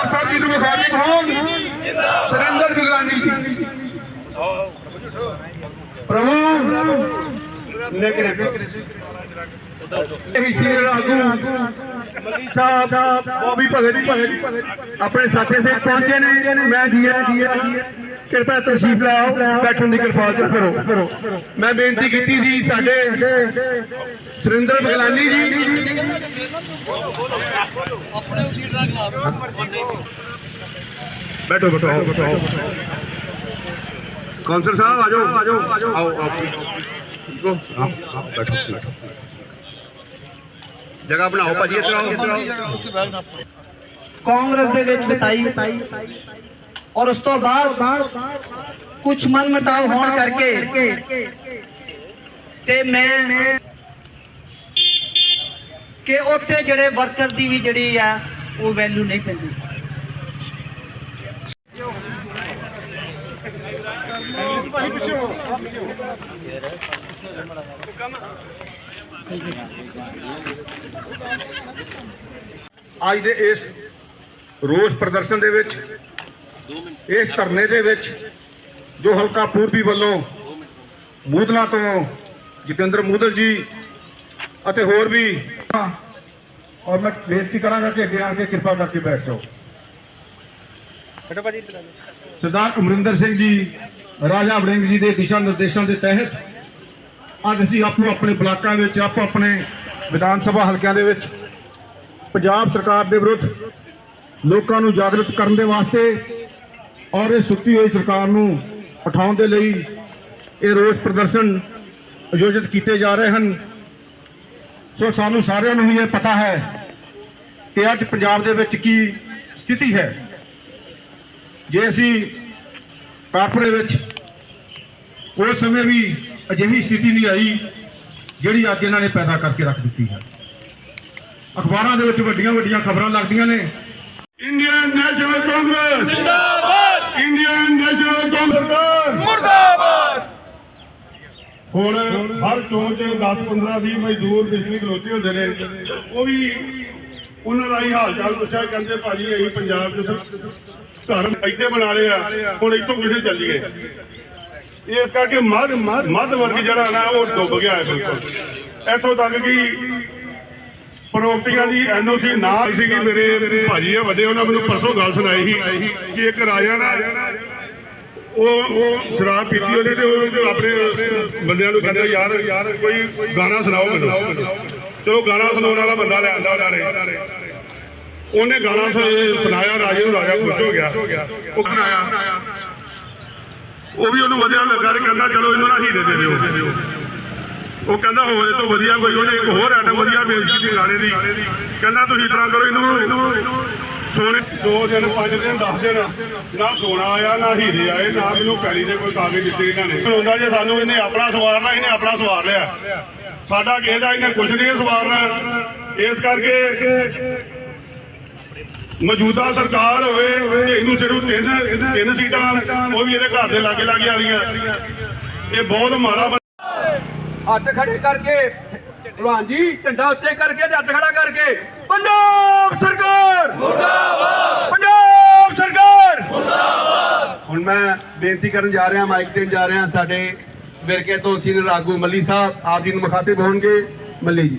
ਪੰਜਾਬ ਸਾਹਿਬ ਜੀ ਨੂੰ ਮੁਖਾਤਿਬ ਹੋਣ। ਸੁਰਿੰਦਰ ਬਿਗਲਾਨੀ ਪ੍ਰਭੂ ਨੇਕਰੇ ਇਹ ਸੀਨੀਅਰ ਆਗੂ ਮੱਲੀ ਸਾਹਿਬ, ਬੋਬੀ ਭਗਤ ਜੀ। ਆਪਣੇ ਸਾਥੀ ਸੇ ਪਹੁੰਚੇ ਨੇ। ਮੈਂ ਜੀਆ ਜੀਆ ਕਿਰਪਾ ਤਸ਼ਰੀਫ ਲੈ ਬੈਠਣ ਦੀ ਕਿਰਪਾਲਤਾ ਕਰੋ। ਮੈਂ ਬੇਨਤੀ ਕੀਤੀ ਸੀ ਸਾਡੇ ਸੁਰਿੰਦਰ ਬਗਲਾਨੀ ਜੀ। ਬੈਠੋ ਬੈਠੋ ਬੈਠੋ ਕੌਂਸਲ ਸਾਹਿਬ ਆਜੋ ਆਜੋ ਆਓ ਆਓ, ਠੀਕ ਬੈਠੋ ਬੈਠੋ। ਜਗ੍ਹਾ ਬਣਾਓ ਭਾਜੀ ਇੱਧਰ ਆਓ। ਕਾਂਗਰਸ ਦੇ ਵਿੱਚ ਬਿਤਾਈ। ਔਰ ਉਸ ਤੋਂ ਬਾਅਦ ਕੁਝ ਮਨ ਹੋਣ ਕਰਕੇ ਤੇ ਮੈਂ ਕਿ ਉੱਥੇ ਜਿਹੜੇ ਵਰਕਰ ਦੀ ਵੀ ਜਿਹੜੀ ਆ ਉਹ ਵੈਲਿਊ ਨਹੀਂ ਪੈਂਦੀ ਅੱਜ ਦੇ ਇਸ ਰੋਸ ਪ੍ਰਦਰਸ਼ਨ ਦੇ ਵਿੱਚ ਇਸ ਧਰਨੇ ਦੇ ਵਿੱਚ ਜੋ ਹਲਕਾ ਪੂਰਬੀ ਵੱਲੋਂ ਮੂਦਲਾ ਤੋਂ ਜਤਿੰਦਰ ਮੂਦਲ ਜੀ ਅਤੇ ਹੋਰ ਵੀ ਔਰ ਮੈਂ ਬੇਨਤੀ ਕਰਾਂਗਾ ਕਿ ਅੱਗੇ ਆ ਕੇ ਕਿਰਪਾ ਕਰਕੇ ਬੈਠ ਜਾਓ। ਸਰਦਾਰ ਅਮਰਿੰਦਰ ਸਿੰਘ ਜੀ, ਰਾਜਾ ਵੜਿੰਗ ਜੀ ਦੇ ਦਿਸ਼ਾ ਨਿਰਦੇਸ਼ਾਂ ਦੇ ਤਹਿਤ ਅੱਜ ਅਸੀਂ ਆਪੋ ਆਪਣੇ ਬਲਾਕਾਂ ਵਿੱਚ, ਆਪੋ ਆਪਣੇ ਵਿਧਾਨ ਸਭਾ ਹਲਕਿਆਂ ਦੇ ਵਿੱਚ ਪੰਜਾਬ ਸਰਕਾਰ ਦੇ ਵਿਰੁੱਧ ਲੋਕਾਂ ਨੂੰ ਜਾਗਰੂਕ ਕਰਨ ਦੇ ਵਾਸਤੇ ਔਰ ਇਹ ਸੁੱਤੀ ਹੋਈ ਸਰਕਾਰ ਨੂੰ ਉਠਾਉਣ ਦੇ ਲਈ ਇਹ ਰੋਸ ਪ੍ਰਦਰਸ਼ਨ ਆਯੋਜਿਤ ਕੀਤੇ ਜਾ ਰਹੇ ਹਨ। ਸੋ ਸਾਨੂੰ ਸਾਰਿਆਂ ਨੂੰ ਹੀ ਇਹ ਪਤਾ ਹੈ ਕਿ ਅੱਜ ਪੰਜਾਬ ਦੇ ਵਿੱਚ ਕੀ ਸਥਿਤੀ ਹੈ। ਜੇ ਅਸੀਂ ਕਾਰਪੋਰੇ ਵਿੱਚ ਉਸ ਸਮੇਂ ਵੀ ਅਜਿਹੀ ਸਥਿਤੀ ਨਹੀਂ ਆਈ ਜਿਹੜੀ ਅੱਜ ਇਹਨਾਂ ਨੇ ਪੈਦਾ ਕਰਕੇ ਰੱਖ ਦਿੱਤੀ ਹੈ। ਅਖਬਾਰਾਂ ਦੇ ਵਿੱਚ ਵੱਡੀਆਂ ਵੱਡੀਆਂ ਖਬਰਾਂ ਲੱਗਦੀਆਂ ਨੇ। Indian National Congress. ਜਿੰਦਾਬਾਦ। ਮੁਰਦਾਬਾਦ। ਹੁਣ ਹਰ ਚੋਣ 'ਚ 10 15 20 ਮਜ਼ਦੂਰ ਬਿਜਲੀ ਖਲੋਤੇ ਹੁੰਦੇ ਨੇ। ਉਹ ਵੀ ਉਹਨਾਂ ਦਾ ਹੀ ਹਾਲ ਚਾਲ ਪੁੱਛਿਆ ਕਹਿੰਦੇ ਭਾਜੀ ਅਸੀਂ ਪੰਜਾਬ 'ਚ ਘਰ ਇੱਥੇ ਬਣਾ ਲਿਆ ਹੁਣ ਇੱਥੋਂ ਕਿੱਥੇ ਚੱਲੀਏ? ਇਸ ਕਰਕੇ ਮੱਧ ਮੱਧ ਵਰਗ ਜਿਹੜਾ ਨਾ ਉਹ ਡੁੱਬ ਗਿਆ ਹੈ ਬਿਲਕੁਲ। ਇੱਥੋਂ ਤੱਕ ਕਿ ਪ੍ਰਾਪਰਟੀਆਂ ਦੀ ਐਨਓਸੀ ਨਾ ਸੀਗੀ ਮੇਰੇ ਭਾਜੀ ਆ ਵੱਡੇ ਉਹਨਾਂ ਮੈਨੂੰ ਪਰਸੋਂ ਗੱਲ ਸੁਣਾਈ ਸੀ ਕਿ ਇੱਕ ਰਾਜਾ ਨਾ ਉਹ ਉਹ ਸ਼ਰਾਬ ਪੀਤੀ ਉਹਨੇ ਤੇ ਉਹ ਆਪਣੇ ਬੰਦਿਆਂ ਨੂੰ ਕਹਿੰਦਾ, ਯਾਰ, ਕੋਈ ਗਾਣਾ ਸੁਣਾਓ ਮੈਨੂੰ। ਚਲੋ, ਗਾਣਾ ਸੁਣਾਉਣ ਵਾਲਾ ਬੰਦਾ ਲੈ ਆਂਦਾ ਉਹਨਾਂ ਨੇ। ਉਹਨੇ ਗਾਣਾ ਸੁਣਾਇਆ, ਰਾਜੇ ਨੂੰ ਰਾਜਾ ਖੁਸ਼ ਹੋ ਗਿਆ। ਉਹ ਸੁਣਾਇਆ। ਉਹ ਵੀ ਉਹਨੂੰ ਵਧੀਆ ਲੱਗਾ ਤੇ ਕਹਿੰਦਾ, ਚਲੋ, ਇਹਨੂੰ ਨਾ ਹੀਰੇ ਦੇ ਦਿਓ। ਉਹ ਕਹਿੰਦਾ, ਹੋਰ, ਇਹ ਤੋਂ ਵਧੀਆ ਕੋਈ ਉਹਨੇ ਇੱਕ ਹੋਰ ਆਈਟਮ ਵਧੀਆ ਵੇਚ ਕੀਤੀ ਗਾਣੇ ਦੀ। ਕਹਿੰਦਾ, ਤੁਸੀਂ ਇਸ ਤਰ੍ਹਾਂ ਕਰੋ, ਇਹਨੂੰ ਸੋਨੇ ਦੋ ਦਿਨ, ਪੰਜ ਦਿਨ 10 ਦਿਨ, ਨਾ ਸੋਨਾ ਆਇਆ, ਨਾ ਹੀਰੇ ਆਏ, ਨਾ ਮੈਨੂੰ ਪੈਲੀ ਦੇ ਕੋਈ ਕਾਗਜ਼ ਦਿੱਤੇ ਇਹਨਾਂ ਨੇ। ਹੁੰਦਾ ਜੇ ਸਾਨੂੰ ਇਹਨੇ ਆਪਣਾ ਸਵਾਰਨਾ, ਇਹਨੇ ਆਪਣਾ ਸਵਾਰ ਲਿਆ। ਸਾਡਾ ਕਿਸੇ ਦਾ ਇਹਨੇ ਕੁਝ ਨਹੀਂ ਸਵਾਰਨਾ। ਇਸ ਕਰਕੇ ਮੌਜੂਦਾ ਸਰਕਾਰ ਹੋਵੇ, ਇਹਨੂੰ ਸਿਰਫ ਤਿੰਨ ਤਿੰਨ ਸੀਟਾਂ, ਉਹ ਵੀ ਇਹਦੇ ਘਰ ਦੇ ਲਾਗੇ ਲਾਗੇ ਵਾਲੀਆਂ। ਇਹ ਬਹੁਤ ਮਾੜਾ ਹੱਥ ਖੜੇ ਕਰਕੇ ਭਲਵਾਨ ਜੀ ਝੰਡਾ ਉੱਤੇ ਕਰਕੇ ਤੇ ਹੱਥ ਖੜਾ ਕਰਕੇ। ਪੰਜਾਬ ਸਰਕਾਰ! ਮੁਰਦਾਬਾਦ! ਪੰਜਾਬ ਸਰਕਾਰ! ਮੁਰਦਾਬਾਦ ਹੁਣ ਮੈਂ ਬੇਨਤੀ ਕਰਨ ਜਾ ਰਿਹਾ ਮਾਈਕ ਤੇ ਜਾ ਰਿਹਾ ਸਾਡੇ ਵਿਰਕੇ ਤੋਂ ਸੀਨੀਅਰ ਆਗੂ ਮੱਲੀ ਸਾਹਿਬ ਆਪ ਜੀ ਨੂੰ ਮੁਖਾਤਿਬ ਹੋਣਗੇ। ਮੱਲੀ ਜੀ।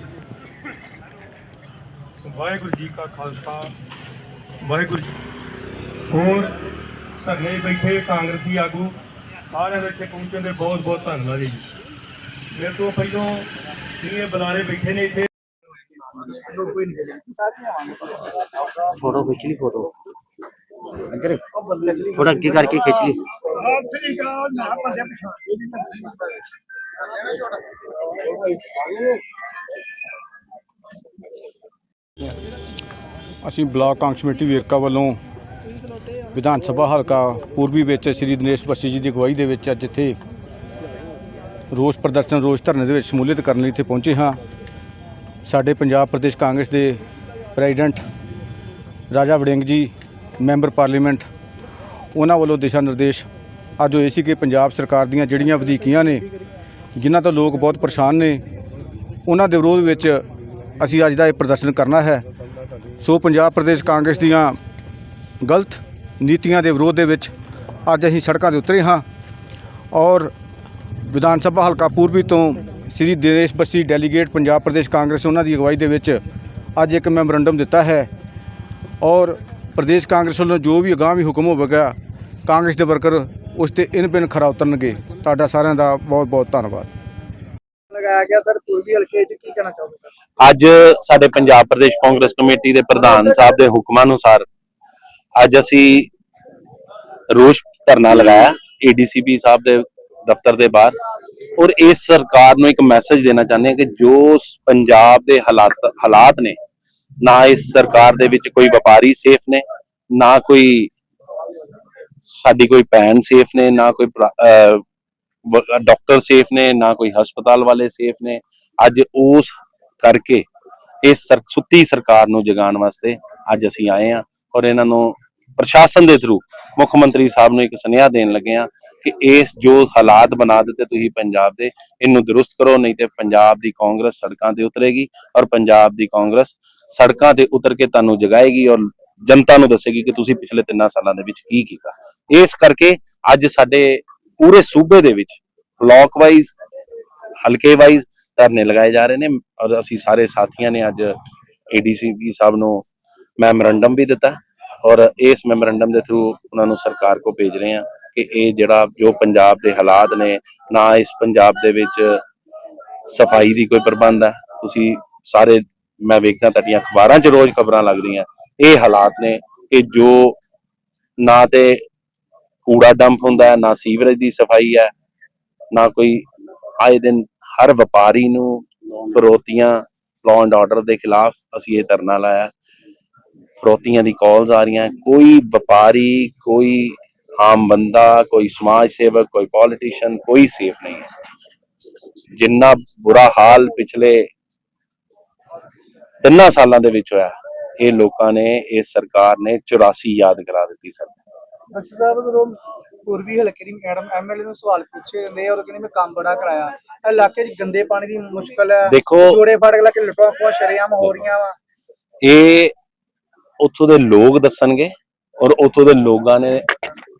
ਵਾਹਿਗੁਰੂ ਜੀ ਕਾ ਖਾਲਸਾ ਵਾਹਿਗੁਰੂ ਜੀ ਹੋਰ ਧਰਨੇ ਬੈਠੇ ਕਾਂਗਰਸੀ ਆਗੂ ਸਾਰਿਆਂ ਦੇ ਇੱਥੇ ਪਹੁੰਚਣ ਦੇ ਬਹੁਤ ਬਹੁਤ ਧੰਨਵਾਦ ਜੀ। ਮੇਰੇ ਤੋਂ ਪਹਿਲਾਂ ਫੋਟੋ ਖਿੱਚ ਲਈ ਫੋਟੋ। ਅੰਦਰ ਥੋੜਾ ਅੱਗੇ ਕਰਕੇ ਖਿੱਚ ਲਈ। ਅਸੀਂ ਬਲਾਕ ਕਾਂਗਰਸ ਕਮੇਟੀ ਵੇਰਕਾ ਵੱਲੋਂ ਵਿਧਾਨ ਸਭਾ ਹਲਕਾ ਪੂਰਬੀ ਵਿੱਚ ਸ੍ਰੀ ਦਿਨੇਸ਼ ਬਸੀ ਜੀ ਦੀ ਅਗਵਾਈ ਦੇ ਵਿੱਚ ਅੱਜ ਇੱਥੇ ਰੋਸ ਪ੍ਰਦਰਸ਼ਨ, ਰੋਸ ਧਰਨੇ ਦੇ ਵਿੱਚ ਸ਼ਮੂਲੀਅਤ ਕਰਨ ਲਈ ਇੱਥੇ ਪਹੁੰਚੇ ਹਾਂ। ਸਾਡੇ ਪੰਜਾਬ ਪ੍ਰਦੇਸ਼ ਕਾਂਗਰਸ ਦੇ ਪ੍ਰੈਜ਼ੀਡੈਂਟ ਰਾਜਾ ਵੜਿੰਗ ਜੀ, ਮੈਂਬਰ ਪਾਰਲੀਮੈਂਟ, ਉਹਨਾਂ ਵੱਲੋਂ ਦਿਸ਼ਾ ਨਿਰਦੇਸ਼ ਅੱਜ ਹੋਏ ਸੀ ਕਿ ਪੰਜਾਬ ਸਰਕਾਰ ਦੀਆਂ ਜਿਹੜੀਆਂ ਵਧੀਕੀਆਂ ਨੇ, ਜਿਨ੍ਹਾਂ ਤੋਂ ਲੋਕ ਬਹੁਤ ਪਰੇਸ਼ਾਨ ਨੇ, ਉਹਨਾਂ ਦੇ ਵਿਰੋਧ ਵਿੱਚ ਅਸੀਂ ਅੱਜ ਦਾ ਇਹ ਪ੍ਰਦਰਸ਼ਨ ਕਰਨਾ ਹੈ। ਸੋ ਪੰਜਾਬ ਪ੍ਰਦੇਸ਼ ਕਾਂਗਰਸ ਦੀਆਂ ਗਲਤ ਨੀਤੀਆਂ ਦੇ ਵਿਰੋਧ ਦੇ ਵਿੱਚ ਅੱਜ ਅਸੀਂ ਸੜਕਾਂ ਦੇ ਉਤਰੇ ਹਾਂ ਔਰ ਵਿਧਾਨ ਸਭਾ ਹਲਕਾ ਪੂਰਬੀ ਤੋਂ ਸ੍ਰੀ ਦਿਨੇਸ਼ ਬੱਸੀ ਡੈਲੀਗੇਟ ਪੰਜਾਬ ਪ੍ਰਦੇਸ਼ ਕਾਂਗਰਸ ਉਹਨਾਂ ਦੀ ਅਗਵਾਈ ਦੇ ਵਿੱਚ ਅੱਜ ਇੱਕ ਮੈਮੋਰੰਡਮ ਦਿੱਤਾ ਹੈ। ਔਰ ਪ੍ਰਦੇਸ਼ ਕਾਂਗਰਸ ਵੱਲੋਂ ਜੋ ਵੀ ਅਗਾਂਹ ਹੁਕਮ ਹੋਵੇਗਾ ਕਾਂਗਰਸ ਦੇ ਵਰਕਰ ਉਸ ਤੇ ਇਨ ਬਿਨ ਖਰਾ ਉਤਰਨਗੇ। ਤੁਹਾਡਾ ਸਾਰਿਆਂ ਦਾ ਬਹੁਤ ਬਹੁਤ ਧੰਨਵਾਦ। ਲਗਾਇਆ ਗਿਆ ਸਰ ਪੂਰਬੀ ਹਲਕੇ 'ਚ ਕੀ ਕਹਿਣਾ ਚਾਹੋਗੇ ਸਰ? ਅੱਜ ਸਾਡੇ ਪੰਜਾਬ ਪ੍ਰਦੇਸ਼ ਕਾਂਗਰਸ ਕਮੇਟੀ ਦੇ ਪ੍ਰਧਾਨ ਸਾਹਿਬ ਦੇ ਹੁਕਮਾਂ ਅਨੁਸਾਰ ਅੱਜ ਅਸੀਂ ਰੋਸ ਧਰਨਾ ਲਗਾਇਆ ਏਡੀਸੀਪੀ ਸਾਹਿਬ ਦੇ ਦਫ਼ਤਰ ਦੇ ਬਾਹਰ। ਔਰ ਇਸ ਸਰਕਾਰ ਨੂੰ ਇੱਕ ਮੈਸੇਜ ਦੇਣਾ ਚਾਹੁੰਦੇ ਹਾਂ ਕਿ ਜੋ ਪੰਜਾਬ ਦੇ ਹਾਲਾਤ ਹਾਲਾਤ ਨੇ, ਨਾ ਇਸ ਸਰਕਾਰ ਦੇ ਵਿੱਚ ਕੋਈ ਵਪਾਰੀ ਸੇਫ ਨੇ, ਨਾ ਕੋਈ ਸਾਡੀ ਕੋਈ ਭੈਣ ਸੇਫ ਨੇ, ਨਾ ਕੋਈ ਡਾਕਟਰ ਸੇਫ ਨੇ, ਨਾ ਕੋਈ ਹਸਪਤਾਲ ਵਾਲੇ ਸੇਫ ਨੇ। ਅੱਜ ਉਸ ਕਰਕੇ ਇਸ ਸਰ- ਸੁੱਤੀ ਸਰਕਾਰ ਨੂੰ ਜਗਾਉਣ ਵਾਸਤੇ ਅੱਜ ਅਸੀਂ ਆਏ ਹਾਂ ਔਰ ਇਹਨਾਂ ਨੂੰ ਪ੍ਰਸ਼ਾਸਨ ਦੇ ਥਰੂ ਮੁੱਖ ਮੰਤਰੀ ਸਾਹਿਬ ਨੂੰ ਇੱਕ ਸੁਨੇਹਾ ਦੇਣ ਲੱਗੇ ਹਾਂ ਕਿ ਇਸ ਜੋ ਹਾਲਾਤ ਬਣਾ ਦਿੱਤੇ ਤੁਸੀਂ ਪੰਜਾਬ ਦੇ, ਇਹਨੂੰ ਦਰੁਸਤ ਕਰੋ, ਨਹੀਂ ਤੇ ਪੰਜਾਬ ਦੀ ਕਾਂਗਰਸ ਸੜਕਾਂ ਤੇ ਉਤਰੇਗੀ ਔਰ ਪੰਜਾਬ ਦੀ ਕਾਂਗਰਸ ਸੜਕਾਂ ਤੇ ਉਤਰ ਕੇ ਤੁਹਾਨੂੰ ਜਗਾਏਗੀ ਔਰ ਜਨਤਾ ਨੂੰ ਦੱਸੇਗੀ ਕਿ ਤੁਸੀਂ ਪਿਛਲੇ 3 ਸਾਲਾਂ ਦੇ ਵਿੱਚ ਕੀ ਕੀਤਾ। ਇਸ ਕਰਕੇ ਅੱਜ ਸਾਡੇ ਪੂਰੇ ਸੂਬੇ ਦੇ ਵਿੱਚ ਬਲਾਕ ਵਾਈਜ਼ ਹਲਕੇ ਵਾਈਜ਼ ਧਰਨੇ ਲਗਾਏ ਜਾ ਰਹੇ ਨੇ ਔਰ ਅਸੀਂ ਸਾਰੇ ਸਾਥੀਆਂ ਨੇ ਅੱਜ ਏਡੀਸੀਪੀ ਸਾਹਿਬ ਨੂੰ ਮੈਮੋਰੰਡਮ ਵੀ ਦਿੱਤਾ। ਔਰ ਇਸ ਮੈਮੋਰੈਂਡਮ ਦੇ ਥਰੂ ਉਹਨਾਂ ਨੂੰ ਸਰਕਾਰ ਕੋ ਭੇਜ ਰਹੇ ਹਾਂ ਕਿ ਇਹ ਜਿਹੜਾ ਜੋ ਪੰਜਾਬ ਦੇ ਹਾਲਾਤ ਨੇ, ਨਾ ਇਸ ਪੰਜਾਬ ਦੇ ਵਿੱਚ ਸਫ਼ਾਈ ਦੀ ਕੋਈ ਪ੍ਰਬੰਧ ਹੈ। ਤੁਸੀਂ ਸਾਰੇ, ਮੈਂ ਵੇਖਦਾ ਤੁਹਾਡੀਆਂ ਅਖਬਾਰਾਂ 'ਚ ਰੋਜ਼ ਖਬਰਾਂ ਲੱਗਦੀਆਂ। ਇਹ ਹਾਲਾਤ ਨੇ ਕਿ ਜੋ ਨਾ ਤੇ ਕੂੜਾ ਡੰਪ ਹੁੰਦਾ ਹੈ, ਨਾ ਸੀਵਰੇਜ ਦੀ ਸਫ਼ਾਈ ਹੈ, ਨਾ ਕੋਈ ਆਏ ਦਿਨ ਹਰ ਵਪਾਰੀ ਨੂੰ ਫਰੋਤੀਆਂ ਲਾਅ ਐਂਡ ਆਰਡਰ ਦੇ ਖਿਲਾਫ ਅਸੀਂ ਇਹ ਧਰਨਾ ਲਾਇਆ। ਫਰੋਤੀਆਂ ਦੀ ਕਾਲਸ ਆ ਰਹੀਆਂ ਕੋਈ ਵਪਾਰੀ ਕੋਈ ਆਮ ਬੰਦਾ ਕੋਈ ਸਮਾਜ ਸੇਵਕ ਕੋਈ ਪੋਲੀਟੀਸ਼ੀਅਨ ਕੋਈ ਸੇਫ ਨਹੀਂ ਹੈ। ਜਿੰਨਾ ਬੁਰਾ ਹਾਲ ਪਿਛਲੇ ਤਿੰਨਾਂ ਸਾਲਾਂ ਦੇ ਵਿੱਚ ਹੋਇਆ ਇਹ ਲੋਕਾਂ ਨੇ ਇਸ ਸਰਕਾਰ ਨੇ 84 ਯਾਦ ਕਰਾ ਦਿੱਤੀ ਸਰ। ਬਸ ਸਾਹਿਬ ਜਦੋਂ ਪੂਰਬੀ ਹਲਕੇ ਦੀ ਮੈਡਮ ਐਮਐਲਏ ਨੂੰ ਸਵਾਲ ਪੁੱਛੇ ਆ ਉਹ ਕਹਿੰਦੇ ਮੈਂ ਕੰਮ ਬੜਾ ਕਰਾਇਆ। ਇਲਾਕੇ 'ਚ ਗੰਦੇ ਪਾਣੀ ਦੀ ਮੁਸ਼ਕਲ ਹੈ। ਦੇਖੋ ਜੋੜੇ ਫਾੜ ਕੇ ਲੱਗੇ ਲੁੱਟਾਂ ਖੋਹਾਂ ਸ਼ਰੇਆਮ ਹੋ ਰਹੀਆਂ ਵਾ। ਇਹ ਉੱਥੋਂ ਦੇ ਲੋਕ ਦੱਸਣਗੇ ਔਰ ਉੱਥੋਂ ਦੇ ਲੋਕਾਂ ਨੇ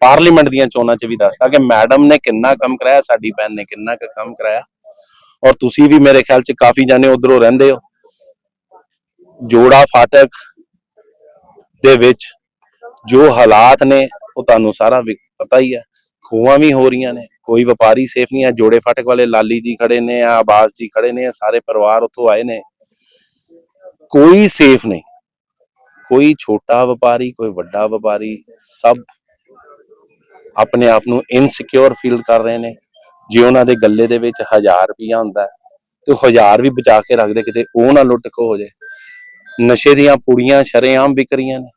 ਪਾਰਲੀਮੈਂਟ ਦੀਆਂ ਚੋਣਾਂ 'ਚ ਵੀ ਦੱਸਤਾ ਕਿ ਮੈਡਮ ਨੇ ਕਿੰਨਾ ਕੰਮ ਕਰਾਇਆ, ਸਾਡੀ ਭੈਣ ਨੇ ਕਿੰਨਾ ਕੁ ਕੰਮ ਕਰਾਇਆ। ਔਰ ਤੁਸੀਂ ਵੀ ਮੇਰੇ ਖਿਆਲ 'ਚ ਕਾਫੀ ਜਾਣੇ ਉਧਰੋਂ ਰਹਿੰਦੇ ਹੋ। ਜੋੜਾ ਫਾਟਕ ਦੇ ਵਿੱਚ ਜੋ ਹਾਲਾਤ ਨੇ, ਉਹ ਤੁਹਾਨੂੰ ਸਾਰਾ ਪਤਾ ਹੀ ਹੈ। ਖੂਹਾਂ ਵੀ ਹੋ ਰਹੀਆਂ ਨੇ, ਕੋਈ ਵਪਾਰੀ ਸੇਫ ਨਹੀਂ ਹੈ। ਜੋੜੇ ਫਾਟਕ ਵਾਲੇ ਲਾਲੀ ਜੀ ਖੜੇ ਨੇ ਆ ਆਬਾਸ ਜੀ ਖੜੇ ਨੇ, ਸਾਰੇ ਪਰਿਵਾਰ ਉੱਥੋਂ ਆਏ ਨੇ। ਕੋਈ ਸੇਫ ਨਹੀਂ। ਕੋਈ ਛੋਟਾ ਵਪਾਰੀ, ਕੋਈ ਵੱਡਾ ਵਪਾਰੀ ਸਭ ਆਪਣੇ ਆਪ ਨੂੰ ਇਨਸਿਕਿਉਰ ਫੀਲ ਕਰ ਰਹੇ ਨੇ। ਜੇ ਉਹਨਾਂ ਦੇ ਗੱਲੇ ਦੇ ਵਿੱਚ 1000 ਰੁਪਇਆ ਹੁੰਦਾ ਤੇ ਉਹ 1000 ਵੀ ਬਚਾ ਕੇ ਰੱਖਦੇ, ਕਿਤੇ ਉਹ ਨਾ ਲੁੱਟ ਖੋ ਹੋ ਜਾਏ। ਨਸ਼ੇ ਦੀਆਂ ਪੁੜੀਆਂ ਸ਼ਰੇਆਮ ਵਿਕ ਰਹੀਆਂ ਨੇ।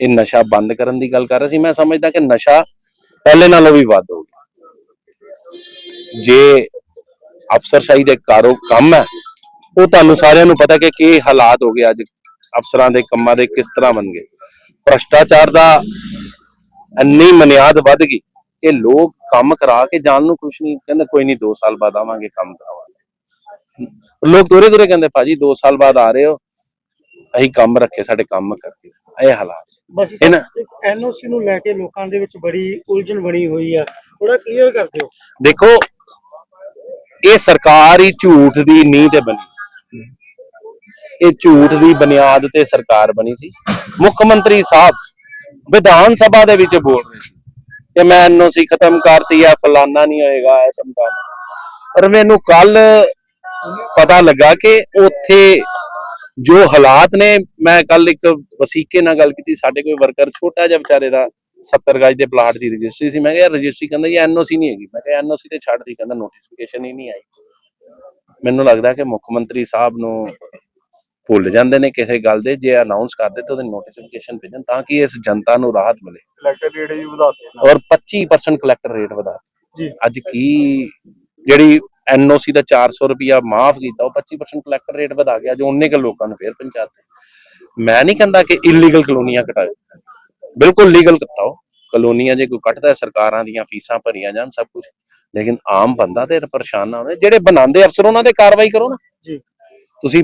ਇਹ ਨਸ਼ਾ ਬੰਦ ਕਰਨ ਦੀ ਗੱਲ ਕਰ ਰਹੇ ਸੀ। ਮੈਂ ਸਮਝਦਾ ਕਿ ਨਸ਼ਾ ਪਹਿਲੇ ਨਾਲੋਂ ਵੀ ਵੱਧ ਹੋ ਗਿਆ ਜੇ ਅਫਸਰਸ਼ਾਹੀ ਦੇ ਕਾਰੋ ਕੰਮ ਹੈ, ਉਹ ਤੁਹਾਨੂੰ ਸਾਰਿਆਂ ਨੂੰ ਪਤਾ ਕਿ ਕੀ ਹਾਲਾਤ ਹੋ ਗਏ ਅੱਜ। ਅਫਸਰਾਂ ਦੇ ਕੰਮਾਂ ਦੇ ਕਿਸ ਤਰ੍ਹਾਂ ਬਣ ਗਏ ਭ੍ਰਸ਼ਟਾਚਾਰ ਦਾ ਇੰਨੀ ਮਨਿਆਦ ਵੱਧ ਗਈ ਕਿ ਲੋਕ ਕੰਮ ਕਰਾ ਕੇ ਜਾਣ ਨੂੰ ਖੁਸ਼ ਨਹੀਂ ਕਹਿੰਦੇ ਕੋਈ ਨਹੀਂ 2 ਸਾਲ ਬਾਅਦ ਆਵਾਂਗੇ ਕੰਮ ਕਰਾਵਾਂਗੇ। ਲੋਕ ਦੂਰੇ ਦੂਰੇ ਕਹਿੰਦੇ ਭਾਜੀ 2 ਸਾਲ ਬਾਅਦ ਆ ਰਹੇ ਹੋ ਅਸੀਂ ਕੰਮ ਰੱਖੇ ਸਾਡੇ ਕੰਮ ਕਰਕੇ ਇਹ ਹਾਲਾਤ ਬਸ ਐਨਓਸੀ ਨੂੰ ਲੈ ਕੇ ਲੋਕਾਂ ਦੇ ਵਿੱਚ ਬੜੀ ਉਲਝਣ ਬਣੀ ਹੋਈ ਆ। ਥੋੜਾ ਕਲੀਅਰ ਕਰ ਦਿਓ। ਦੇਖੋ ਇਹ ਸਰਕਾਰ ਹੀ ਝੂਠ ਦੀ ਨੀਂਹ ਤੇ ਬਣੀ। ਇਹ ਝੂਠ ਦੀ ਬੁਨਿਆਦ ਤੇ ਸਰਕਾਰ ਬਣੀ ਸੀ। ਮੁੱਖ ਮੰਤਰੀ ਸਾਹਿਬ ਵਿਧਾਨ ਸਭਾ ਦੇ ਵਿੱਚ ਬੋਲ ਰਹੇ ਸੀ ਕਿ ਮੈਂ ਐਨਓਸੀ ਖਤਮ ਕਰਤੀ ਆ, ਫਲਾਨਾ ਨਹੀਂ ਹੋਏਗਾ, ਇਹ ਧਮਕਾਨਾ ਪਰ ਮੈਨੂੰ ਕੱਲ ਪਤਾ ਲੱਗਾ ਕਿ ਉੱਥੇ ਜੋ ਹਾਲਾਤ ਨੇ, ਮੈਂ ਕੱਲ ਇੱਕ ਵਸੀਕੇ ਨਾਲ ਗੱਲ ਕੀਤੀ, ਸਾਡੇ ਕੋਈ ਵਰਕਰ ਛੋਟਾ ਜਿਹਾ ਵਿਚਾਰੇ ਦਾ 70 ਗਜ ਦੇ ਪਲਾਟ ਦੀ ਰਜਿਸਟਰੀ ਸੀ। ਮੈਂ ਕਿਹਾ, ਰਜਿਸਟਰੀ ਕਹਿੰਦਾ ਇਹ ਐਨਓਸੀ ਨਹੀਂ ਹੈਗੀ। ਮੈਂ ਕਿਹਾ, ਐਨਓਸੀ ਤੇ ਛੱਡ ਦੀ, ਕਹਿੰਦਾ ਨੋਟੀਫਿਕੇਸ਼ਨ ਹੀ ਨਹੀਂ ਆਈ। ਮੈਨੂੰ ਲੱਗਦਾ ਕਿ ਮੁੱਖ ਮੰਤਰੀ ਸਾਹਿਬ ਨੂੰ ਭੁੱਲ ਜਾਂਦੇ ਨੇ ਕਿਸੇ ਗੱਲ ਦੇ ਜੇ ਅਨਾਉਂਸ ਕਰਦੇ ਤਾਂ ਉਹਦੇ ਨੋਟੀਫਿਕੇਸ਼ਨ ਭੇਜਣ ਤਾਂ ਕਿ ਇਸ ਜਨਤਾ ਨੂੰ ਰਾਹਤ ਮਿਲੇ। ਕਲੈਕਟਰ ਰੇਟ ਵੀ ਵਧਾਤੇ ਔਰ 25% ਕਲੈਕਟਰ ਰੇਟ ਵਧਾ ਜੀ। ਅੱਜ ਕੀ ਜਿਹੜੀ ਐਨਓਸੀ ਦਾ 400 ਰੁਪਿਆ ਮਾਫ ਕੀਤਾ ਉਹ 25% ਕਲੈਕਟਰ ਰੇਟ ਵਧਾ ਗਿਆ ਜੋ ਉਹਨੇ ਕੁ ਲੋਕਾਂ ਨੂੰ ਫੇਰ ਪਹੁੰਚਾਤੇ ਮੈਂ ਨਹੀਂ ਕਹਿੰਦਾ ਕਿ ਇਲੀਗਲ ਕਲੋਨੀਆਂ ਘਟਾਓ ਬਿਲਕੁਲ ਲੀਗਲ ਘਟਾਓ ਕਲੋਨੀਆਂ ਜੇ ਕੋਈ ਕੱਟਦਾ ਹੈ, ਸਰਕਾਰਾਂ ਦੀਆਂ ਫੀਸਾਂ ਭਰੀਆਂ ਜਾਣ ਸਭ ਕੁਝ ਲੇਕਿਨ ਆਮ ਬੰਦਾ ਤੇ ਪਰੇਸ਼ਾਨ ਨਾ ਹੋਵੇ। ਜਿਹੜੇ ਬਣਾਉਂਦੇ ਅਫਸਰ ਉਹਨਾਂ ਤੇ ਕਾਰਵਾਈ ਕਰੋ ਨਾ। ਜੀ। ਤੁਸੀਂ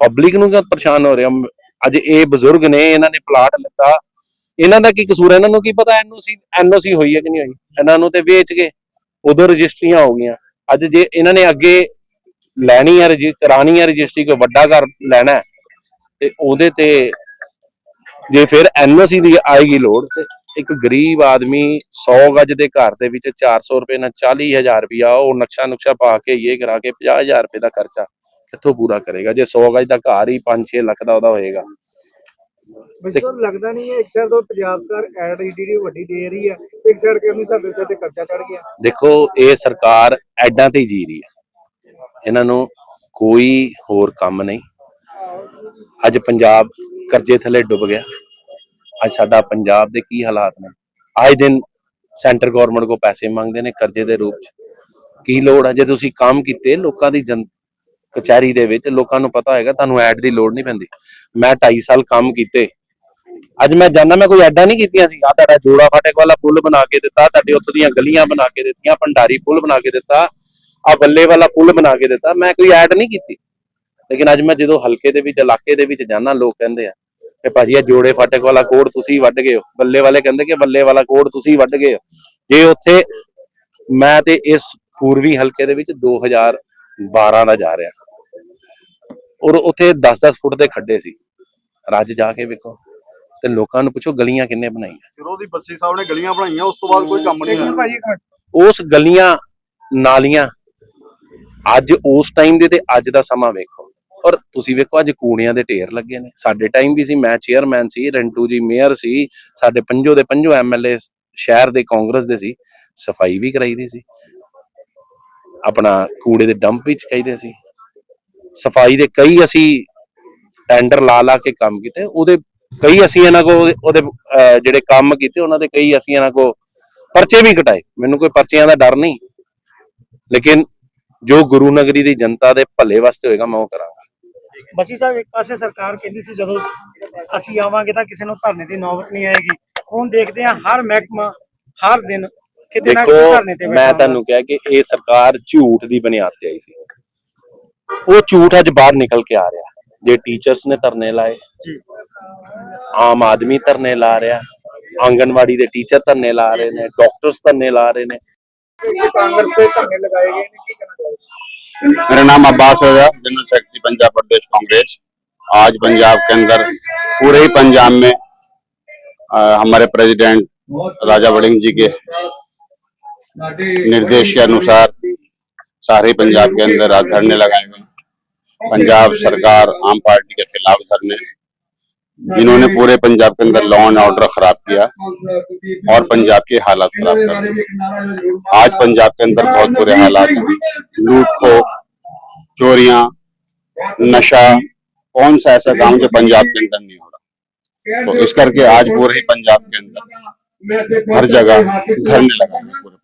ਪਬਲਿਕ ਨੂੰ ਕਿਉਂ ਪਰੇਸ਼ਾਨ ਹੋ ਰਿਹਾ ਅੱਜ ਇਹ ਬਜ਼ੁਰਗ ਨੇ, ਇਹਨਾਂ ਨੇ ਪਲਾਟ ਲਿੱਤਾ। ਇਹਨਾਂ ਦਾ ਕੀ ਕਸੂਰ ਹੈ? ਇਹਨਾਂ ਨੂੰ ਕੀ ਪਤਾ? ਐਨਓਸੀ ਐਨਓਸੀ ਹੋਈ ਹੈ ਕਿ ਨਹੀਂ ਹੋਈ? ਇਹਨਾਂ ਨੂੰ ਤੇ ਵੇਚ ਕੇ ਉਦੋਂ ਰਜਿਸਟਰੀਆਂ ਹੋ ਗਈਆਂ। ਅੱਜ ਜੇ ਇਹਨਾਂ ਨੇ ਅੱਗੇ ਲੈਣੀ ਹੈ ਰਜਿ, ਕਰਾਣੀ ਹੈ ਰਜਿਸਟਰੀ, ਕੋਈ ਵੱਡਾ ਘਰ ਲੈਣਾ ਤੇ ਉਹਦੇ ਤੇ ਜੇ ਫਿਰ ਐਨਓਸੀ ਦੀ ਆਏਗੀ ਲੋੜ, ਤੇ ਇੱਕ ਗਰੀਬ ਆਦਮੀ 100 ਗਜ ਦੇ ਘਰ ਦੇ ਵਿੱਚ 400 ਰੁਪਏ ਨਾਲ 40000 ਰੁਪਇਆ, ਉਹ ਨਕਸ਼ਾ ਨੁਕਸ਼ਾ ਪਾ ਕੇ, ਇਹ ਕਰਾ ਕੇ 50000 ਰੁਪਏ ਦਾ ਖਰਚਾ ਕਿੱਥੋਂ ਪੂਰਾ ਕਰੇਗਾ। ਜੇ 100 ਗਜ ਦਾ ਘਰ ਹੀ 5-6 ਲੱਖ ਦਾ ਉਹਦਾ ਹੋਏਗਾ। ਵੈਸੇ ਤੁਹਾਨੂੰ ਲੱਗਦਾ ਨਹੀਂ ਹੈ ਇੱਕ ਸਾਈਡ ਤੋਂ ਪੰਜਾਬ ਸਰਕਾਰ ਐਡ ਜਿਹੜੀ ਵੱਡੀ ਦੇ ਰਹੀ ਹੈ ਇੱਕ ਸਾਈਡ ਕਿ ਸਾਡੇ ਸਿਰ ਤੇ ਕਰਜ਼ਾ ਚੜ ਗਿਆ। ਦੇਖੋ ਇਹ ਸਰਕਾਰ ਐਡਾਂ ਤੇ ਜੀ ਰਹੀ ਹੈ ਇਹਨਾਂ ਨੂੰ ਕੋਈ ਹੋਰ ਕੰਮ ਨਹੀਂ। ਅੱਜ ਪੰਜਾਬ ਕਰਜ਼ੇ ਥੱਲੇ ਡੁੱਬ ਗਿਆ। ਅੱਜ ਸਾਡਾ ਪੰਜਾਬ ਦੇ ਕੀ ਹਾਲਾਤ ਨੇ? ਆਏ ਦਿਨ ਸੈਂਟਰ ਗਵਰਨਮੈਂਟ ਕੋ ਪੈਸੇ ਮੰਗਦੇ ਨੇ ਕਰਜ਼ੇ ਦੇ ਰੂਪ ਚ। ਕੀ ਲੋੜ ਹੈ ਜੇ ਤੁਸੀਂ ਕੰਮ ਕੀਤੇ ਲੋਕਾਂ ਦੀ ਜਨ ਕਚਹਿਰੀ ਦੇ ਵਿੱਚ ਲੋਕਾਂ ਨੂੰ ਪਤਾ ਹੋਏਗਾ, ਤੁਹਾਨੂੰ ਐਡ ਦੀ ਲੋੜ ਨਹੀਂ ਪੈਂਦੀ। ਮੈਂ 2.5 ਸਾਲ ਕੰਮ ਕੀਤੇ। ਅੱਜ ਮੈਂ ਜਾਣਦਾ ਮੈਂ ਕੋਈ ਐਡਾਂ ਨਹੀਂ ਕੀਤੀਆਂ ਸੀ। ਆ ਤੁਹਾਡਾ ਜੋੜਾ ਫਾਟਕ ਵਾਲਾ ਪੁਲ ਬਣਾ ਕੇ ਦਿੱਤਾ, ਤੁਹਾਡੇ ਉੱਥੋਂ ਦੀਆਂ ਗਲੀਆਂ ਬਣਾ ਕੇ ਦਿੱਤੀਆਂ, ਭੰਡਾਰੀ ਪੁਲ ਬਣਾ ਕੇ ਦਿੱਤਾ ਆ ਬੱਲੇ ਵਾਲਾ ਪੁਲ ਬਣਾ ਕੇ ਦਿੱਤਾ। ਮੈਂ ਕੋਈ ਐਡ ਨਹੀਂ ਕੀਤੀ। ਲੇਕਿਨ ਅੱਜ ਮੈਂ ਜਦੋਂ ਹਲਕੇ ਦੇ ਵਿੱਚ, ਇਲਾਕੇ ਦੇ ਵਿੱਚ ਜਾਣਾ ਲੋਕ ਕਹਿੰਦੇ ਆ ਕਿ ਭਾਜੀ, ਇਹ ਜੋੜੇ ਫਾਟਕ ਵਾਲਾ ਕੋੜ ਤੁਸੀਂ ਵੱਢ ਗਏ ਹੋ। ਬੱਲੇ ਵਾਲੇ ਕਹਿੰਦੇ ਕਿ ਬੱਲੇ ਵਾਲਾ ਕੋਡ ਤੁਸੀਂ ਵੱਢ ਗਏ ਹੋ। ਜੇ ਉੱਥੇ ਮੈਂ ਤੇ ਇਸ ਪੂਰਵੀ ਹਲਕੇ ਦੇ ਵਿੱਚ 2012 ਦਾ ਜਾ ਰਿਹਾ। ਔਰ ਉੱਥੇ 10-10 ਫੁੱਟ ਦੇ ਖੱਡੇ ਸੀ। ਰੱਜ ਜਾ ਕੇ ਵੇਖੋ। ਤੇ ਲੋਕਾਂ ਨੂੰ ਪੁੱਛੋ ਗਲੀਆਂ ਕਿੰਨੇ ਬਣਾਈਆਂ। ਫਿਰ ਉਹਦੀ ਬੱਸੀ ਸਾਹਿਬ ਨੇ ਗਲੀਆਂ ਬਣਾਈਆਂ ਉਸ ਤੋਂ ਬਾਅਦ ਕੋਈ ਕੰਮ ਨਹੀਂ ਹੋਇਆ। ਉਸ ਗਲੀਆਂ ਨਾਲੀਆਂ ਅੱਜ ਉਸ ਟਾਈਮ ਦੇ ਤੇ ਅੱਜ ਦਾ ਸਮਾਂ ਵੇਖੋ। ਔਰ ਤੁਸੀਂ ਵੇਖੋ ਅੱਜ ਕੂੜਿਆਂ ਦੇ ਢੇਰ ਲੱਗੇ ਨੇ। ਸਾਡੇ ਟਾਈਮ ਵੀ ਸੀ ਮੈਂ ਚੇਅਰਮੈਨ ਸੀ ਰੰਟੂ ਜੀ ਮੇਅਰ ਸੀ ਸਾਡੇ ਪੰਜੋ ਦੇ ਪੰਜੋ ਐਮਐਲਏ ਸ਼ਹਿਰ ਦੇ ਕਾਂਗਰਸ ਦੇ ਸੀ। ਸਫ਼ਾਈ ਵੀ ਕਰਾਈਦੀ ਸੀ। ਆਪਣਾ ਕੂੜੇ ਦੇ ਡੰਪ ਵੀ ਚਾਹੀਦੇ ਸੀ। ਸਫ਼ਾਈ ਦੇ ਕਈ ਅਸੀਂ ਟੈਂਡਰ ਲਾ ਲਾ ਕੇ ਕੰਮ ਕੀਤੇ। ਉਹਦੇ ਕਈ ਅਸੀਂ ਇਹਨਾਂ ਕੋ ਉਹਦੇ- ਜਿਹੜੇ ਕੰਮ ਕੀਤੇ, ਉਹਨਾਂ ਦੇ ਕਈ ਅਸੀਂ ਇਹਨਾਂ ਕੋ ਪਰਚੇ ਵੀ ਕਟਾਏ। ਮੈਨੂੰ ਕੋਈ ਪਰਚਿਆਂ ਦਾ ਡਰ ਨਹੀਂ। ਲੇਕਿਨ ਜੋ ਗੁਰੂ ਨਗਰੀ ਦੀ ਜਨਤਾ ਦੇ ਭਲੇ ਵਾਸਤੇ ਹੋਏਗਾ, ਮੈਂ ਉਹ ਕਰਾਂਗਾ। ਬਸੀ ਸਾਹਿਬ, ਇੱਕ ਪਾਸੇ ਸਰਕਾਰ ਕਹਿੰਦੀ ਸੀ, ਜਦੋਂ ਅਸੀਂ ਆਵਾਂਗੇ ਤਾਂ ਕਿਸੇ ਨੂੰ ਧਰਨੇ ਦੀ ਨੌਬਤ ਨਹੀਂ ਆਏਗੀ। ਹੁਣ ਦੇਖਦੇ ਹਾਂ, ਹਰ ਮਹਿਕਮਾ, ਹਰ ਦਿਨ ਕਿਤੇ ਨਾ ਕਿਤੇ ਦੇਖੋ ਧਰਨੇ ਤੇ ਮੈਂ ਬੈਠਾ ਤੁਹਾਨੂੰ ਕਿਹਾ ਕਿ ਇਹ ਸਰਕਾਰ ਝੂਠ ਦੀ ਬੁਨਿਆਦ ਤੇ ਆਈ ਸੀ ਉਹ ਝੂਠ ਅੱਜ ਬਾਹਰ ਨਿਕਲ ਕੇ ਆ ਰਿਹਾ ਜੇ ਟੀਚਰਸ ਨੇ ਧਰਨੇ ਲਾਏ ਜੀ ਆਮ ਆਦਮੀ ਧਰਨੇ ਲਾ ਰਿਹਾ ਆਂਗਨਵਾੜੀ ਦੇ ਟੀਚਰ ਧਰਨੇ ਲਾ ਰਹੇ ਨੇ ਡਾਕਟਰਸ ਧਰਨੇ ਲਾ ਰਹੇ ਨੇ ਕਿ ਕਾਂਗਰਸ ਦੇ ਧਰਨੇ ਲਗਾਏ ਗਏ ਨੇ ਕੀ ਕਹਿਣਾ ਚਾਹੋਗੇ मेरा नाम अब्बास है general secretary Punjab Pradesh Congress आज पंजाब के अंदर पूरे ही पंजाब में अ, हमारे प्रेसिडेंट राजा वड़िंग जी के निर्देश के अनुसार सारे पंजाब के अंदर आज धरने लगाए गए। पंजाब सरकार आम पार्टी के खिलाफ धरने। जिन्होंने पूरे पंजाब के अंदर लॉ एंड ऑर्डर खराब किया और पंजाब के हालात खराब कर दिए। आज पंजाब के अंदर बहुत बुरे हालात हैं। लूट खो चोरियाँ, नशा, कौन सा ऐसा काम जो पंजाब के अंदर नहीं हो रहा। तो इस करके आज पूरे पंजाब के अंदर हर जगह धरने लगा पूरे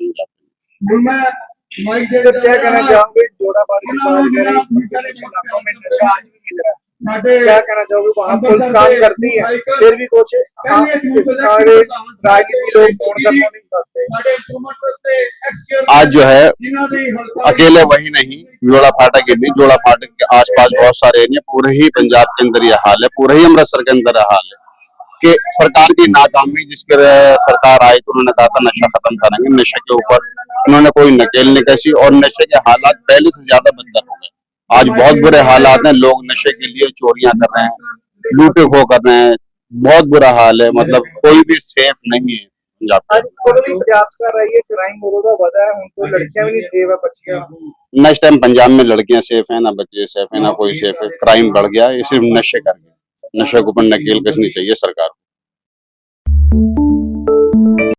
सर क्या कहना चाहोगे? जोड़ा बाड़ी की बात करें कुछ इलाकों में नशा आज भी मिल रहा है क्या कहना चाहोगे? वहाँ पुलिस काम करती है। फिर भी कुछ सारे राजनीति लोग फ़ोन करना नहीं करते आज जो है अकेले वही नहीं जोड़ा फाटक ही नहीं जोड़ा फाटक के आसपास बहुत सारे एरिया पूरे ही पंजाब के अंदर यह हाल है पूरे ही अमृतसर के अंदर ये हाल है। कि सरकार की नाकामी जिसके सरकार आई तो उन्होंने कहा था नशा खत्म करेंगे नशे के ऊपर उन्होंने कोई नकेल नहीं कसी और नशे के हालात पहले से ज़्यादा बदतर हो गए। आज बहुत बुरे हालात हैं लोग नशे के लिए चोरियाँ कर रहे हैं लूटे खो कर रहे हैं बहुत बुरा हाल है मतलब कोई भी सेफ़ नहीं है नेक्स्ट टाइम पंजाब में लड़कियाँ सेफ़ है ना बच्चे सेफ़ है ना कोई सेफ़ है क्राइम बढ़ गया ये सिर्फ़ नशे करके। नशे के ऊपर नकेल कसनी चाहिए सरकार को